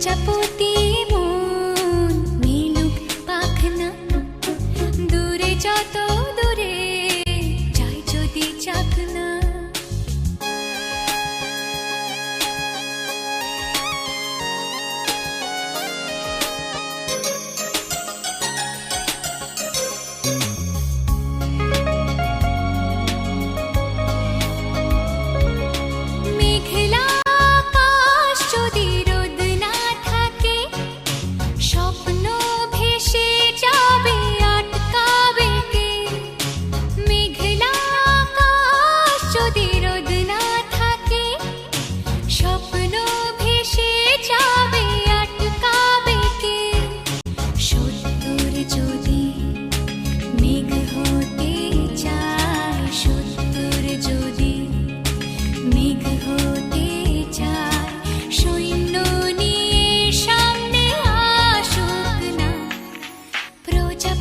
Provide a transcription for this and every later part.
chat.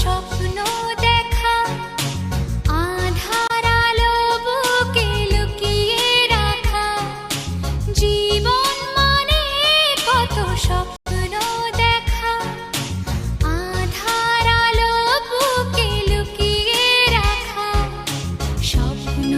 স্বপ্ন দেখা, আধার আলো বুকে লুকিয়ে রাখা, জীবন মানে কত স্বপ্ন দেখা, আধার আলো বুকে লুকিয়ে রাখা, স্বপ্ন